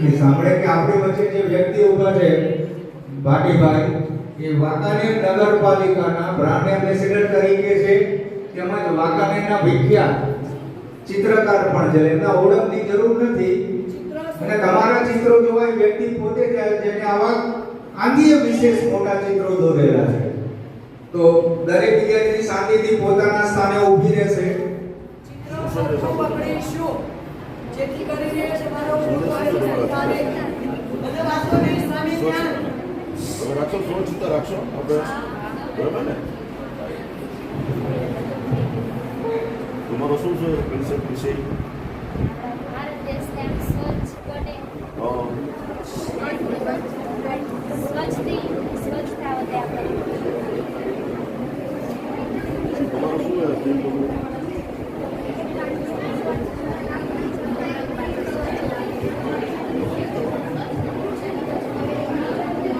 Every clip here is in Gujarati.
કે સાંભળે કે આપણી વચ્ચે જે વ્યક્તિ ઊભા છે, ભાટીભાઈ, એ વાંકાનેર નગરપાલિકાના બ્રાન્ડ એમ્બેસેડર તરીકે છે, તેમજ વાંકાનેરના વિખ્યાત ચિત્રકાર પણ છે. એમના ઓળખની જરૂર નથી. અને તમારા ચિત્રો જોવા વ્યક્તિ પોતે જેને આવા આંગીય વિશેષ મોટા ચિત્રો દોરેલા છે. તો દરેક વિદ્યાર્થી શાંતિથી પોતાના સ્થાને ઊભી રહેશે. ચિત્રો પકડીશું. જેથી કરીને તમારો અને વાસ્તવની સામે ધ્યાન. હવે રાખશો રાખશો આપણે બરાબર ને? તમારો શું છે કન્સેપ્ટ વિષય ભારત દેશને આમ સ્વચ્છ બને હા. સ્વચ્છથી સ્વચ્છતા વધે આપણે તમારું શું છે theme તમારું?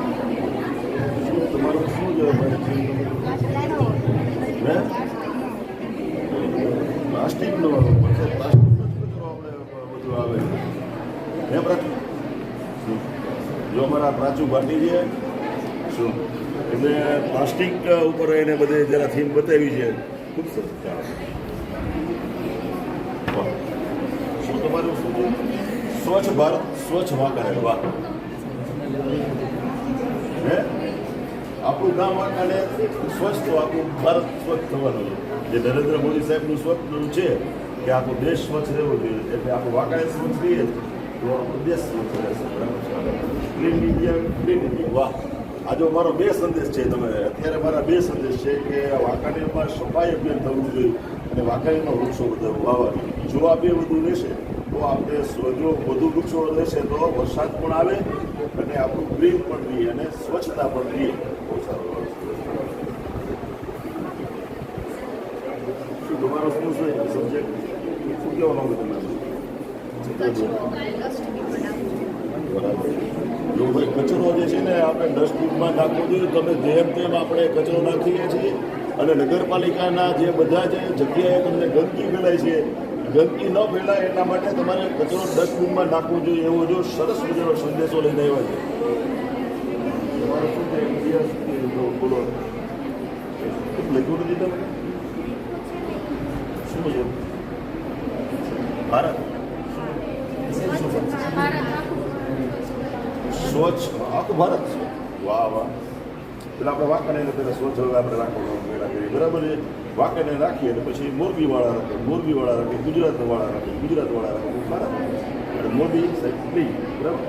શું તમારું શું છે ભાઈ theme તમારું? હે? પ્લાસ્ટિકનો પ્લાસ્ટિકનો જ કચરો આપણે બધું આવે છે હે પ્રાચુ શું જો અમારા છે. શું? એમને પ્લાસ્ટિક ઉપર એને બધે જરા થીમ બતાવી છે. ખૂબ સરસ. શું તમારું શું સ્વચ્છ ભારત, સ્વચ્છ વાંકાનેર વાહ. હે? આપણું ગામ વાંકાનેર સ્વચ્છ તો આખું ભારત સ્વચ્છ થવાનું છે. જે નરેન્દ્ર મોદી સાહેબનું સ્વપ્ન છે કે આપણો દેશ સ્વચ્છ રહેવો જોઈએ. એટલે આપણું વાંકાનેર સ્વચ્છ રહીએ તો આપણો દેશ સ્વચ્છ રહેશે. બરાબર છે? ક્લીન ઇન્ડિયા ક્લીન ઇન્ડિયા વાહ. આજે મારો બે સંદેશ છે તમે. અત્યારે મારા બે સંદેશ છે કે વાંકાનેરમાં સફાઈ અભિયાન થવું જોઈએ અને વાંકાનેરમાં વૃક્ષો બધા વાવવા જો આ બે બધું રહેશે તો આપણે જો વધુ વૃક્ષો રહેશે તો વરસાદ પણ આવે અને આપણું ગ્રીન પણ રહીએ અને સ્વચ્છતા પણ રહીએ બહુ સારું શું તમારો શું છે સબ્જેક્ટ શું કહેવા તમે બરાબર. જો ભાઈ કચરો જે છે ને આપણે ડસ્ટબિનમાં નાખવો જોઈએ. તમે જેમ તેમ આપણે કચરો નાખીએ છીએ. અને નગરપાલિકાના જે બધા જે જગ્યાએ તમને ગંદકી ફેલાય છે, ગંદકી ન ફેલાય એટલા માટે તમારે કચરો ડસ્ટબિનમાં નાખવો જોઈએ એવો જો સરસ મજાનો સંદેશો લઈને આવ્યા છે? ભારત? સ્વચ્છ આખું ભારત છે. વાહ વાહ. પેલા આપણે વાંકાને પહેલાં સ્વચ્છ હવે આપણે રાખવાનું પહેલાં કરીએ. બરાબર છે? વાંકાને રાખીએ અને પછી મોરબીવાળા રાખે મોરબીવાળા રાખે, ગુજરાતવાળા રાખે ગુજરાતવાળા રાખે. બરાબર એટલે મોદી સાહેબ પ્લીઝ બરાબર?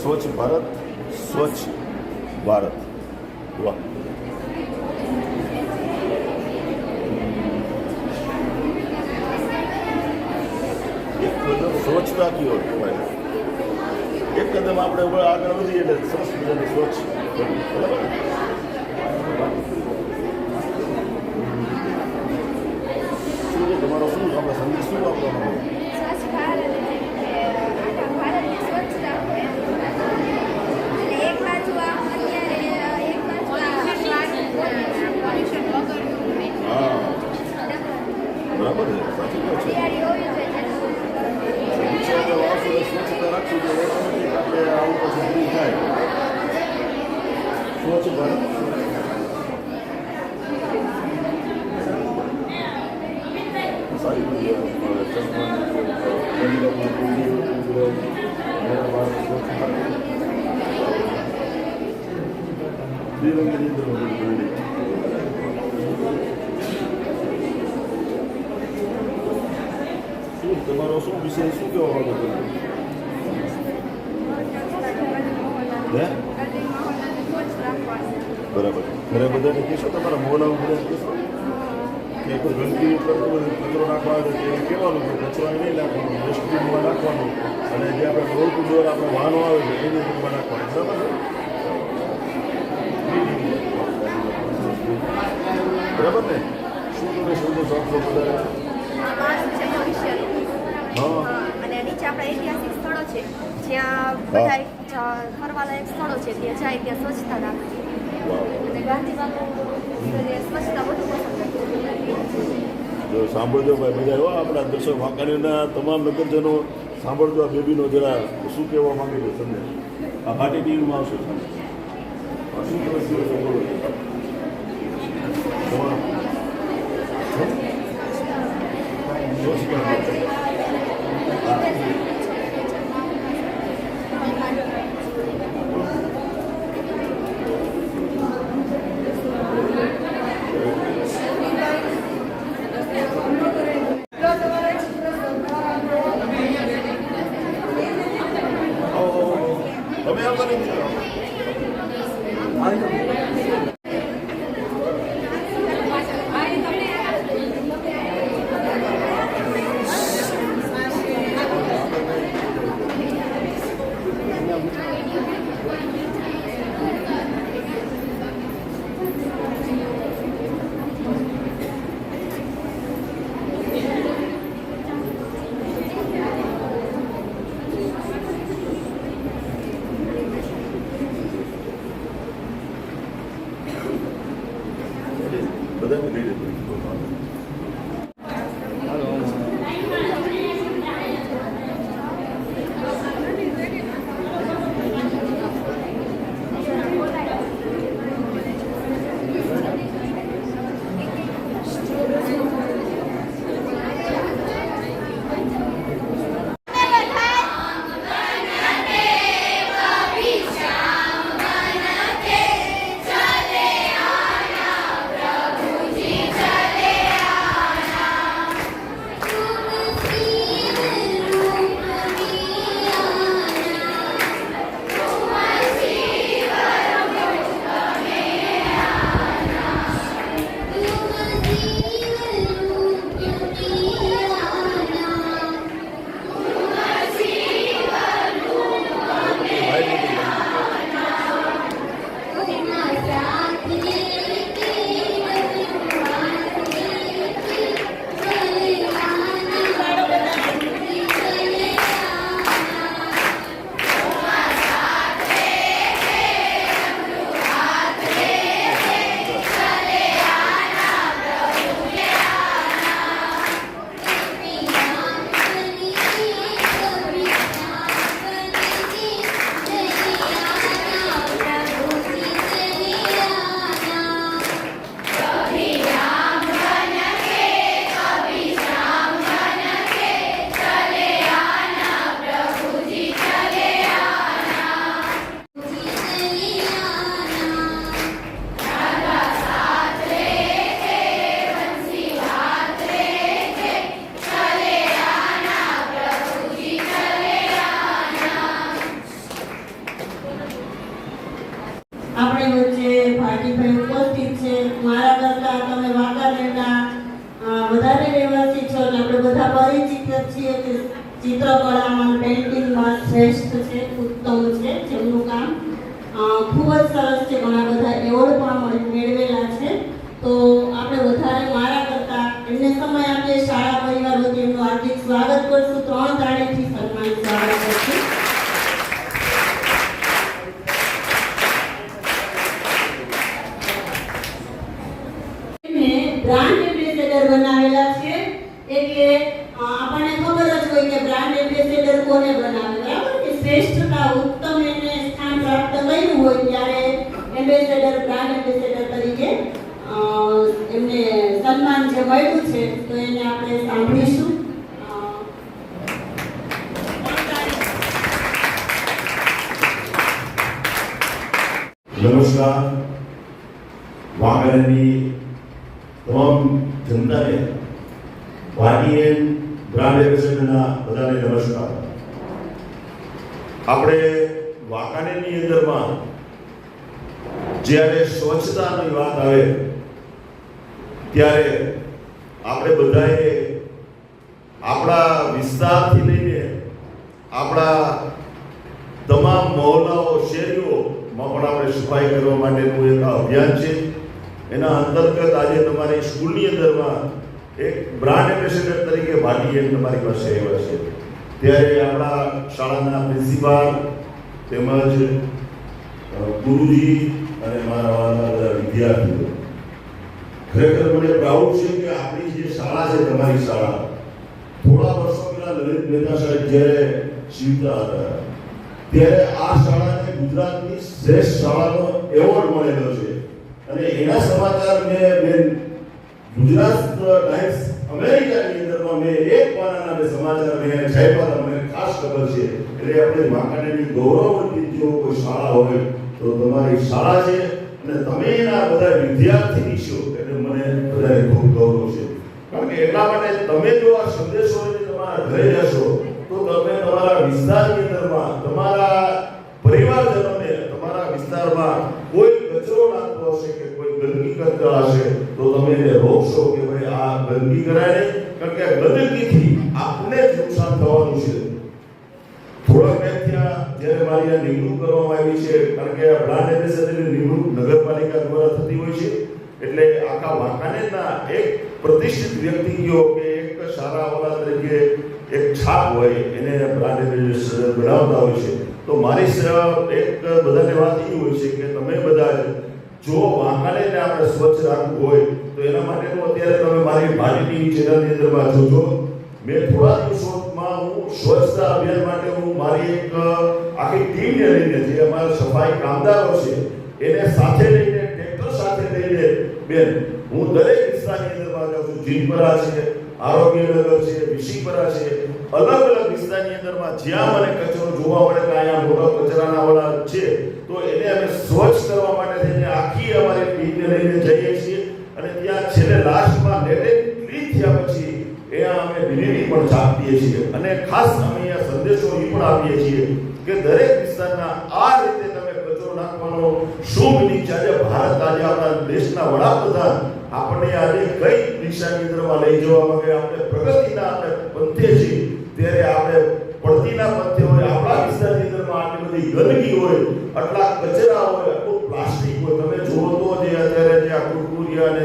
સ્વચ્છ ભારત સ્વચ્છ ભારત. વાહ એક સ્વચ્છતા કયો કહેવાય એક કદમ આપણે આગળ વધીએ એટલે સરસ મજાનું સ્વચ્છ. બરાબર? શું છે તમારો શું આપણે સંદેશ શું આપવાનો? બરાબર ભારત એટલે આખા સ્વચ્છતા રાખશું તો ઓટોમેટિક આપણે આવું પછી હે? બરાબર. ઘરે બધાને કહેશો? તમારા મોડા ઉપર કહેશો? કે કોઈ ગંદકી કચરો નાખવા આવે એ કહેવાનું કે કચરો અહીં નહીં નાખવાનો ડસ્ટબિનમાં નાખવાનું. અને જે આપણે ટુ ડોર આપણે વાહનો આવે છે એની નાખવાનું. બરાબર બરાબર ને? શું તમે શું બધા? છે હા હા, અને નીચે આપણા ઐતિહાસિક સ્થળો છે જ્યાં બધા ફરવાલાયક સ્થળો છે, ત્યાં જાય ત્યાં સ્વચ્છતા રાખવી અને સ્વચ્છતા વધુ જો સાંભળજો ભાઈ બધા એવા આપણા દર્શક વાંકાણીના તમામ નગરજનો, સાંભળજો આ બેબીનો જરા શું કહેવા માંગે છે તમને? આ ભાટી ટીવીમાં આવશે. શું કહેવા માંગે છે? બોલો. તમારો- શું કહેવા માંગે છે? એટલો તમારે ચિત્ર સરકાર આપો. આવો, આવો, આવો. તમે આવતા નથી બધાને આપણે વાંકાનેરની અંદરમાં જ્યારે સ્વચ્છતાની વાત આવે, ત્યારે આપણે બધાએ આપણા વિસ્તારથી લઈને આપણા તમામ મહોલ્લાઓ શેરીઓમાં પણ આપણે સફાઈ કરવા માટેનું એક અભિયાન છે. એના અંતર્ગત આજે તમારી સ્કૂલની અંદરમાં એક બ્રાન્ડ એમ્બેસેડર તરીકે ભાટીએ તમારી પાસે આવ્યા છે. ત્યારે આપણા શાળાના પ્રિન્સિપાલ તેમજ ગુરુજી અને મારા વિદ્યાર્થીઓ. ખરેખર મને પ્રાઉડ છે કે આપણી જે શાળા છે, તમારી શાળા, થોડા વર્ષો પહેલા લલિત મહેતા સાહેબ જ્યારે જીવતા હતા, ત્યારે આ શાળાને ગુજરાતની શ્રેષ્ઠ શાળાનો એવોર્ડ મળેલો છે. અને એના સમાચાર મેં ગુજરાત ટાઈમ્સ અમેરિકાની અંદરમાં મેં એક પાનાના બે સમાચાર મેં છાપ્યા મને ખાસ ખબર છે. એટલે આપણે વાંકાનેરની ગૌરવવંતી જો કોઈ શાળા હોય, તો તમારી શાળા છે અને તમે એના બધા વિદ્યાર્થી છો. એટલે મને બધાને ખૂબ ગૌરવ છે. કારણ કે એટલા માટે તમે જો આ સંદેશો તમારા ઘરે જશો તો તમે તમારા વિસ્તારની અંદરમાં, તમારા પરિવારજનોને તમારા વિસ્તારમાં કોઈ કચરો નાખતો હશે કે કોઈ ગંદકી કરતા હશે, તો તમે એને રોકશો કે આ ગંદકી કરાય ને કારણ કે ગંદકીથી આપને જ નુકસાન થવાનું છે. થોડાક ટાઈમ ત્યાં જ્યારે મારી આ નિમણૂક કરવામાં આવી છે, કારણ કે બ્રાન્ડ એમ્બેસેડરની નિમણૂક નગરપાલિકા દ્વારા થતી હોય છે, એટલે આખા વાંકાનેરના એક પ્રતિષ્ઠિત વ્યક્તિઓ કે એક સારા વાળા તરીકે એક છાપ હોય, એને બ્રાન્ડ એમ્બેસેડર બનાવતા હોય છે. તો મારી એક બધાને વાત એ હોય છે કે તમે બધા જો વાંકાનેરને આપણે સ્વચ્છ રાખવું હોય એના તો અત્યારે તમે મારી ભાટીની ચેનલની અંદરમાં જોજો. મેં થોડા દિવસોમાં હું સ્વચ્છતા અભિયાન માટે હું મારી એક આખી ટીમને લઈને જે અમારા સફાઈ કામદારો છે, એને સાથે લઈને ટ્રેક્ટર સાથે લઈને બેન, હું દરેક વિસ્તારની અંદરમાં જાઉં છું. જીનપરા છે, આરોગ્યનગર છે, વિશીપરા છે, અલગ અલગ વિસ્તારની અંદરમાં જ્યાં મને કચરો જોવા મળે કે અહીંયા મોટા કચરાના વાળા છે, તો એને અમે સ્વચ્છ કરવા માટે થઈને આખી અમારી ટીમને લઈને છેલ્લે લાસ્ટમાં નેટેડ ક્લીન થયા પછી એ અમે વિનંતી પણ આપીએ છીએ. અને ખાસ અમે અહીંયા સંદેશો એ પણ આપીએ છીએ કે દરેક વિસ્તારના આ રીતે તમે કચરો નાખવાનો શુભ છે આજે ભારત, આજે આપણા દેશના વડાપ્રધાન આપણને આજે કઈ દિશા કેન્દ્રમાં લઈ જવા માંગે, આપણે પ્રગતિના આપણે પંથે છીએ, ત્યારે આપણે પડતીના પંથે હોય, આપણા વિસ્તારની કેન્દ્રમાં આટલી બધી ગંદકી હોય, આટલા કચરા હોય, આટલું પ્લાસ્ટિક હોય, તમે જુઓ તો જે અત્યારે જે આ કુરકુરિયા અને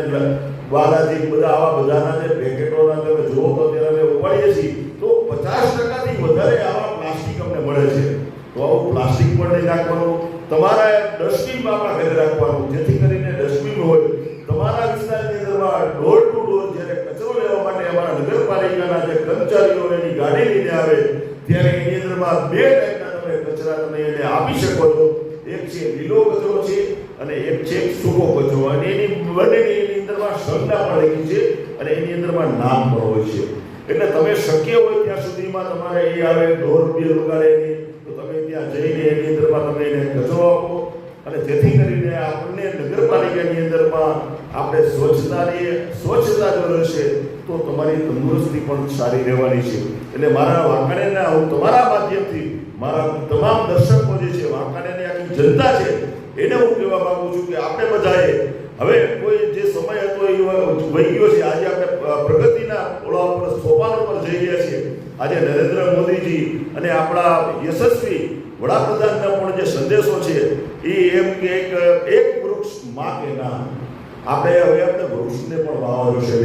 બાલાજી બધા આવા બધાના જે પેકેટોના તમે જુઓ તો ત્યારે અમે ઉપાડીએ છીએ. તો પચાસ ટકાથી વધારે આવા પ્લાસ્ટિક અમને મળે છે. તો આવું પ્લાસ્ટિક પણ નહીં નાખવાનું. તમારા ડસ્ટબિનમાં આપણા ઘરે રાખવાનું. જેથી કરીને ડસ્ટબિન હોય, તમારા વિસ્તારની અંદરમાં ડોર ટુ ડોર જ્યારે કચરો લેવા માટે અમારા નગરપાલિકાના જે કર્મચારીઓ એની ગાડી લઈને આવે, ત્યારે એની અંદરમાં બે ટાઈપના તમે કચરા તમે એને આપી શકો છો. એક છે લીલો કચરો છે અને એક છે સૂકો કચરો. અને એની બંનેની સંજ્ઞા પણ લખી છે અને એની અંદરમાં નામ પણ હોય છે. એટલે તમે શક્ય હોય ત્યાં સુધીમાં તમારે એ આવે બેલ વગાડે નહીં તો તમે ત્યાં જઈને એની અંદરમાં તમે એને કચરો આપો. અને જેથી કરીને આપણને નગરપાલિકાની અંદરમાં આપણે સ્વચ્છતા રહીએ, સ્વચ્છતા જો રહેશે, તો તમારી તંદુરસ્તી પણ સારી રહેવાની છે. એટલે મારા વાંકાનેરના, હું તમારા માધ્યમથી મારા તમામ દર્શકો જે છે વાંકાણેની આખી જનતા છે, એને હું કહેવા માંગુ છું કે આપણે બધાએ હવે કોઈ વહી ગયો છે, આજે આપણે પ્રગતિના ઓળા ઉપર સોપાન ઉપર જઈ રહ્યા છીએ. આજે નરેન્દ્ર મોદીજી અને આપણા યશસ્વી વડાપ્રધાનના પણ જે સંદેશો છે, એ એમ કે એક એક વૃક્ષમાં કે ના. આપણે હવે આપણે વૃક્ષને પણ વાવવાનું છે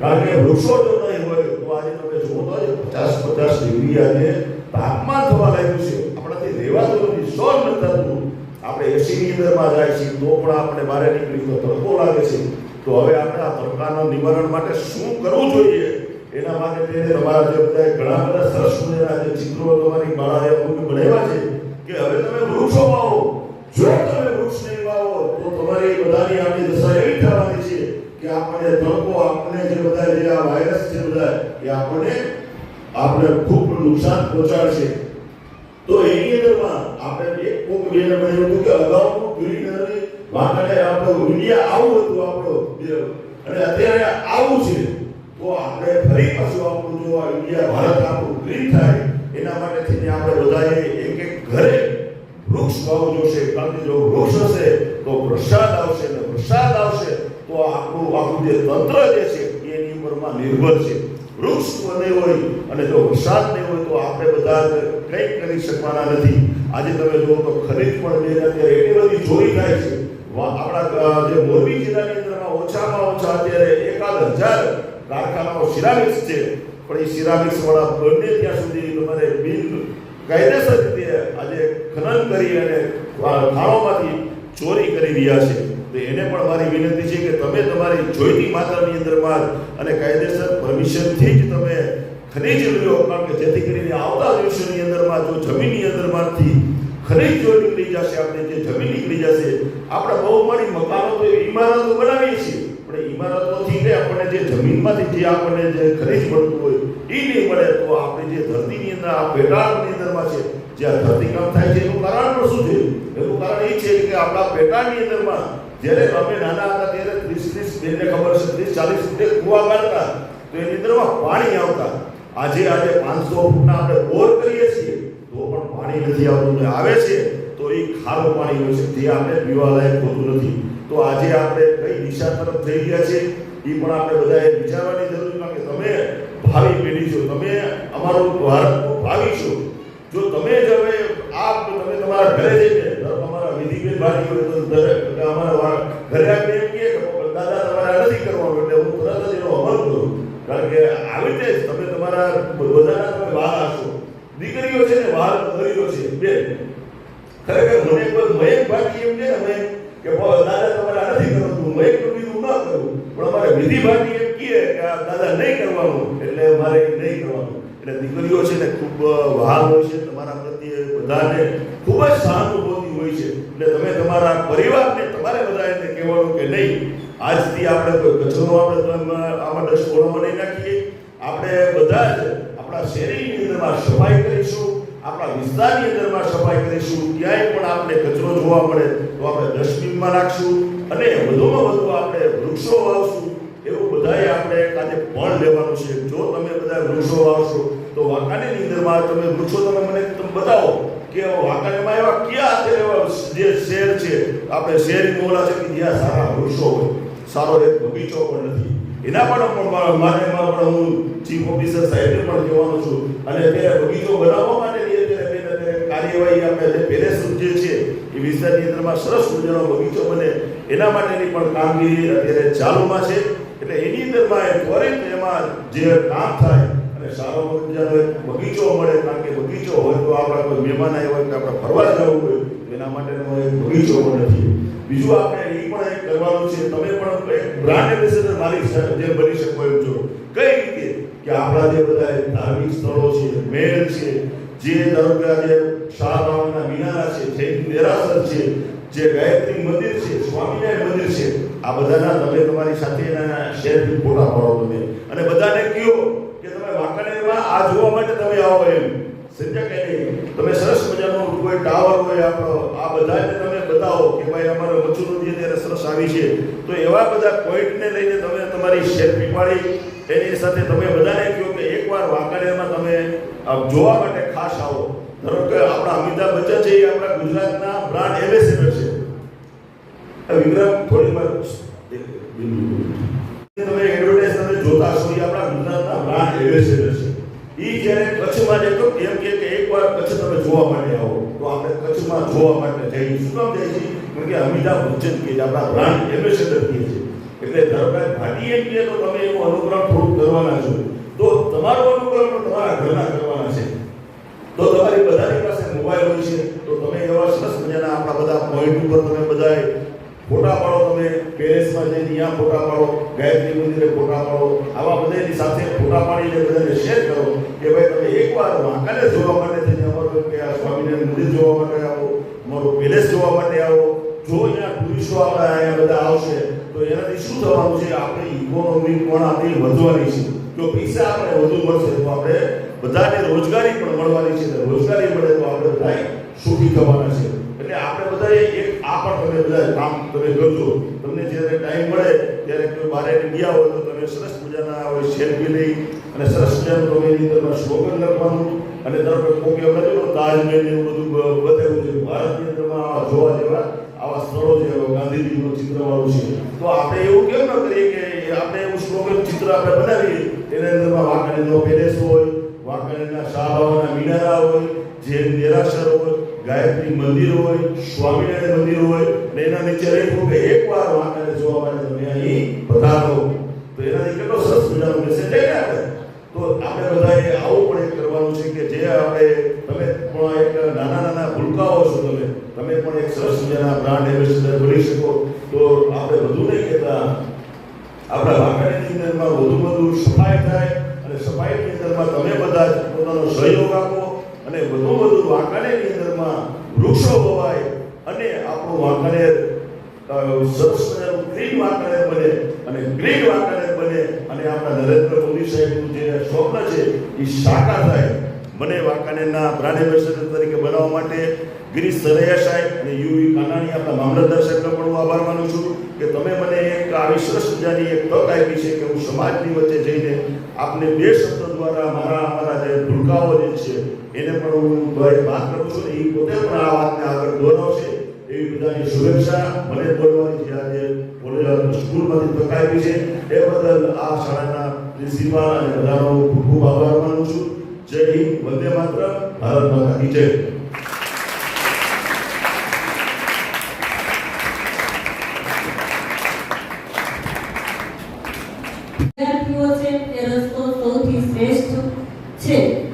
કારણ કે વૃક્ષો જો નહીં હોય, તો આજે તમે જુઓ તો આજે પચાસ પચાસ ડિગ્રી આજે તાપમાન થવા લાગ્યું છે. આપણાથી રહેવાતું નથી સહન નથી થતું આપણે એસીની અંદરમાં જાય છે તો પણ આપણે બહાર નીકળી તો તડકો લાગે છે. તો હવે આપણે આ તડકાના નિવારણ માટે શું કરવું જોઈએ? એના માટે થઈને તમારા જે બધા ઘણા બધા સરસ મજાના જે ચિત્રો તમારી બાળાએ અમુક બનાવ્યા છે કે હવે તમે વૃક્ષો વાવો. જો તમે વૃક્ષ નહીં વાવો, તો તમારી બધાની આપણી દશા એવી થવાની છે કે આપણને તડકો, આપણને જે બધા જે આ વાયરસ છે બધા, એ આપણને આપણે ખૂબ નુકસાન પહોંચાડશે. તો એની અંદરમાં આપણે એક કોક બે નંબર હતું કે અગાઉ ગ્રીનરી આપણો ઇન્ડિયા આવું હતું આપણો અને અત્યારે આવું છે, તો આપણે ફરી પાછું આપણું જો આ ઇન્ડિયા, ભારત આપણું ગ્રીન થાય, એના માટે થઈને આપણે બધાએ એક એક ઘરે વૃક્ષ વાવવું જોશે કારણ કે જો વૃક્ષ હશે, તો વરસાદ આવશે, અને વરસાદ આવશે, તો આપણું આપણું જે તંત્ર જે છે, એની ઉપરમાં નિર્ભર છે. વૃક્ષ નહીં હોય, અને જો વરસાદ નહીં હોય, તો આપણે બધા કંઈક કરી શકવાના નથી. આજે તમે જુઓ તો ખરીદ પણ જે અત્યારે એટલી બધી ચોરી થાય છે. આપણા જે મોરબી જિલ્લાની અંદરમાં ઓછામાં ઓછા અત્યારે એકાદ હજાર કારખાનાઓ સિરામિક્સ છે. પણ એ સિરામિક્સ વાળા બંને ત્યાં સુધી તમારે બિલ કાયદેસર રીતે આજે ખનન કરી અને ખાણોમાંથી ચોરી કરી રહ્યા છે. તો એને પણ મારી વિનંતી છે કે તમે તમારી જોઈતી માત્રાની અંદરમાં અને કાયદેસર પરમિશનથી જ તમે ખનીજ લ્યો, કારણ કે જેથી કરીને આવતા દિવસોની અંદરમાં જો જમીનની અંદરમાંથી ખનીજ જો નીકળી જશે આપણે જે જમીન નીકળી જશે. આપણે બહુ મારી મકાનો તો ઇમારતો બનાવીએ છીએ. પણ ઇમારતોથી ને આપણને જે જમીનમાંથી જે આપણને જે ખરીદ મળતું હોય, એ નહીં મળે તો આપણે જે ધરતીની અંદર, આ પેટાળની અંદરમાં છે, જે આ ધરતીકામ થાય છે, એનું કારણ પણ શું છે? એનું કારણ એ છે કે આપણા પેટાળની અંદરમાં જ્યારે અમે નાના હતા ત્યારે ત્રીસ ત્રીસ, બેનને ખબર છે, ત્રીસ ચાલીસ ફૂટે કુવા કાઢતા તો એની અંદરમાં પાણી આવતા. આજે આજે પાંચસો ફૂટના આપણે બોર પાણી નથી આવતું ને આવે છે, તો એ ખારું પાણી હોય છે. તે આપણે પીવા લાયક હોતું નથી. તો આજે આપણે કઈ દિશા તરફ થઈ રહ્યા છે, એ પણ આપણે બધાએ વિચારવાની જરૂર કારણ કે તમે ભાવિ પેઢી છો, તમે અમારું ભારતનું ભાવિ છો. જો તમે જ હવે આ તમે તમારા ઘરે જઈને તમારા વિધિબેન ભાઈ હોય તો અમારા ઘરે આપણે એમ કે દાદા, તમારે નથી કરવાનું, એટલે હું તરત જ એનો અમલ કરું. કારણ કે આવી રીતે તમે તમારા બધાના તમે વાલા છો. દીકરીઓ છે ને વાલ દીકરીઓ છે. બે ખરેખર મને કોઈ મયંક ભાટી એમ કે અમે કે દાદા, તમારે નથી કરવાનું મયંક તો બીજું ના કરું. પણ અમારે વિધિ ભાટી એમ કહે કે આ દાદા નહીં કરવાનું, એટલે મારે નહીં કરવાનું. એટલે દીકરીઓ છે ને ખૂબ વહાલ હોય છે, તમારા પ્રત્યે બધાને ખૂબ જ સહાનુભૂતિ હોય છે. એટલે તમે તમારા પરિવારને, તમારે બધાને કહેવાનું કે નહીં, આજથી આપણે કોઈ કચરો આપણે આમાં ડસ્ટબોર્ડમાં નહીં નાખીએ. આપણે બધા જ આપણા શેરીની અંદરમાં સફાઈ કરીશું. આપણા વિસ્તારની અંદરમાં સફાઈ કરીશું, ક્યાંય પણ આપણે કચરો જોવા મળે તો આપણે ડસ્ટબિનમાં નાખશું અને વધુમાં વધુ આપણે વૃક્ષો વાવશું. એવું બધાએ આપણે આજે પણ લેવાનું છે. જો તમે બધા વૃક્ષો વાવશો, તો વાંકાનેરની અંદરમાં તમે વૃક્ષો તમે મને તમે બતાવો કે વાંકાનેરમાં એવા કયા છે એવા જે શહેર છે, આપણે શહેરી મોલા છે કે જ્યાં સારા વૃક્ષો હોય. સારો એક બગીચો પણ નથી. એના પણ પણ મા- પણ હું ચીફ ઓફિસર સાહેબને પણ કહેવાનો છું. અને અત્યારે બગીચો બનાવવા અત્યારે કાર્યવાહી આપણે પહેલે પેલેસ છીએ એ વિસ્તારની અંદરમાં સરસ મજાનો બગીચો બને. એના માટેની પણ કામગીરી અત્યારે ચાલુમાં છે. એટલે એની અંદરમાં એ ત્વરિત એમાં જે કામ થાય અને સારો મજાનો બગીચો મળે, કારણ કે બગીચો હોય તો આપણા કોઈ મહેમાન આવ્યા હોય કે આપણે ફરવા જવું હોય એના માટેનો એક બગીચો પણ નથી. બીજું આપણે એ પણ કરવાનું છે, તમે પણ બ્રાન્ડ એમ્બેસેડર મારી જે બની શકો એમ છો. કઈ રીતે? કે આપણા જે બધા ધાર્મિક સ્થળો છે મહેલ છે જે ધારો કે આજે મિનારા છે જૈન દેરાસર છે, જે ગાયત્રી મંદિર છે, સ્વામિનારાયણ મંદિર છે, આ બધાના તમે તમારી સાથે એના શેરથી ફોટા પાડો તમે. અને બધાને કયો કે તમે વાંકાનેરમાં આ જોવા માટે તમે આવો એમ. સમજ્યા કે નહીં તમે સરસ મજાનો કોઈ ટાવર હોય આપણો, આ બધાને તમે બતાવો કે ભાઈ અમારે મચુરો જે અત્યારે સરસ આવી છે. તો એવા બધા પોઈન્ટને લઈને તમે તમારી સેલ્ફી પાડી. એની સાથે તમે બધાને કહો કે એકવાર વાંકાનેરમાં તમે જોવા માટે ખાસ આવો ધારો કે આપણા છે એ આપણા ગુજરાતના બ્રાન્ડ એમ્બેસેડર છે. વિક્રમ થોડી વાર તમે એડવર્ટાઇઝ તમે જોતા હશો એ આપણા ગુજરાતના બ્રાન્ડ એમ્બેસેડર છે. એ જ્યારે કચ્છમાં જાય તો એમ કે એકવાર કચ્છ તમે જોવા માટે આવો. તો આપણે કચ્છમાં જોવા માટે જઈએ. શું કામ જાય છે? કારણ કે અમિતાભ બચ્ચન કે આપણા બ્રાન્ડ એમ્બેસેડર કહે છે. એટલે ધારો કે ભાટી એમ કે તો તમે એનું અનુકરણ થોડુંક કરવાના છો. તો તમારું અનુકરણ તમારા ઘરના કરવાના છે. તો તમારી બધાની પાસે મોબાઈલ હોય છે. એવા મજાના આપણા બધા પોઈન્ટ ઉપર તમે બધાએ ફોટા પાડો, તમે પેલેસમાં જઈને ત્યાં ફોટા પાડો, ગાયત્રી મંદિરે ફોટા પાડો, આવા બધાની સાથે ફોટા પાડીને બધાને શેર કરો કે ભાઈ તમે એકવાર વાંકાને જોવા માટે થઈને અમારું કે આ સ્વામિનારાયણ મંદિર જોવા માટે આવો, અમારું પેલેસ જોવા માટે આવો. જો અહીંયા ટુરિસ્ટો આપણા અહીંયા બધા આવશે, તો એનાથી શું થવાનું છે? આપણી ઇકોનોમી પણ આપણી વધવાની છે. જો પૈસા આપણે વધુ મળશે, તો આપણે બધાને રોજગારી પણ મળવાની છે. રોજગારી મળે તો આપણે બધા સુખી થવાના છે. એટલે આપણે બધાએ એક આ પણ તમે બધા કામ તમે કરજો તમને જ્યારે ટાઈમ મળે, ત્યારે કોઈ બારે ગયા હોય તો તમે સરસ મજાના હોય સેલ્ફી લઈ અને સરસ મજાનું તમે એની અંદરમાં સ્લોગન લખવાનું. અને ધારો કે કોકે જો તાજમહેલ એવું બધું બતાવ્યું છે. ભારતની અંદરમાં જોવા જેવા આવા સ્થળો છે ગાંધીજીનું ચિત્રવાળું છે. તો આપણે એવું કેમ ન કરીએ કે હોય સ્વામિનારાયણ મંદિર હોય ને એના નીચે લખ્યું કે એકવાર વાંકાને જોવા માટે તમે અહીં પધારો તો એનાથી કેટલો સરસ મજાનો મેસેજ જાય ને આપણે તો આપણે બધાએ આવું પણ એક કરવાનું છે કે જે આપણે તમે પણ એક નાના નાના ભૂલકાઓ છો તમે તમે પણ એક સરસ મજાના બ્રાન્ડ એમ્બેસેડર બની શકો તો આપણે વધુ નહીં કહેતા આપણા વાંકાનેરની અંદરમાં વધુ વધુ સફાઈ થાય અને સફાઈની અંદરમાં તમે બધા જ પોતાનો સહયોગ આપો અને વધુ વધુ વાંકાનેરની અંદરમાં વૃક્ષો વવાય અને આપણું વાંકાનેર અ, સરસ મજાનું ગ્રીન વાંકાનેર બને અને ગ્રીન વાંકાનેર બને અને આપણા નરેન્દ્ર મોદી સાહેબનું જે સ્વપ્ન છે, એ સાકાર થાય. મને વાંકાનેરના બ્રાન્ડ એમ્બેસેડર તરીકે બનાવવા માટે ગિરીશ સરૈયા સાહેબ અને યુવી કાનાણી આપણા મામલતદાર સાહેબનો પણ હું આભાર માનું છું કે તમે મને એક આવી સરસ મજાની એક તક આપી છે કે હું સમાજની વચ્ચે જઈને આપને બે શબ્દ દ્વારા મારા અમારા જે ભૂલકાઓ જે છે, એને પણ હું ભાઈ વાત કરું છું એ પોતે પણ આ વાતને આગળ દોરાવશે. એવી બધાની શુભેચ્છા, મને બોલવાની જે આજે સ્કૂલમાંથી તક આપી છે. એ બદલ આ શાળાના પ્રિન્સિપાલ અને બધાનો ખૂબ ખૂબ આભાર માનું છું. જય હિન્દ, વંદે માત્ર ભારત માતા જય. વિદ્યાર્થીઓ છે શ્રેષ્ઠ છે.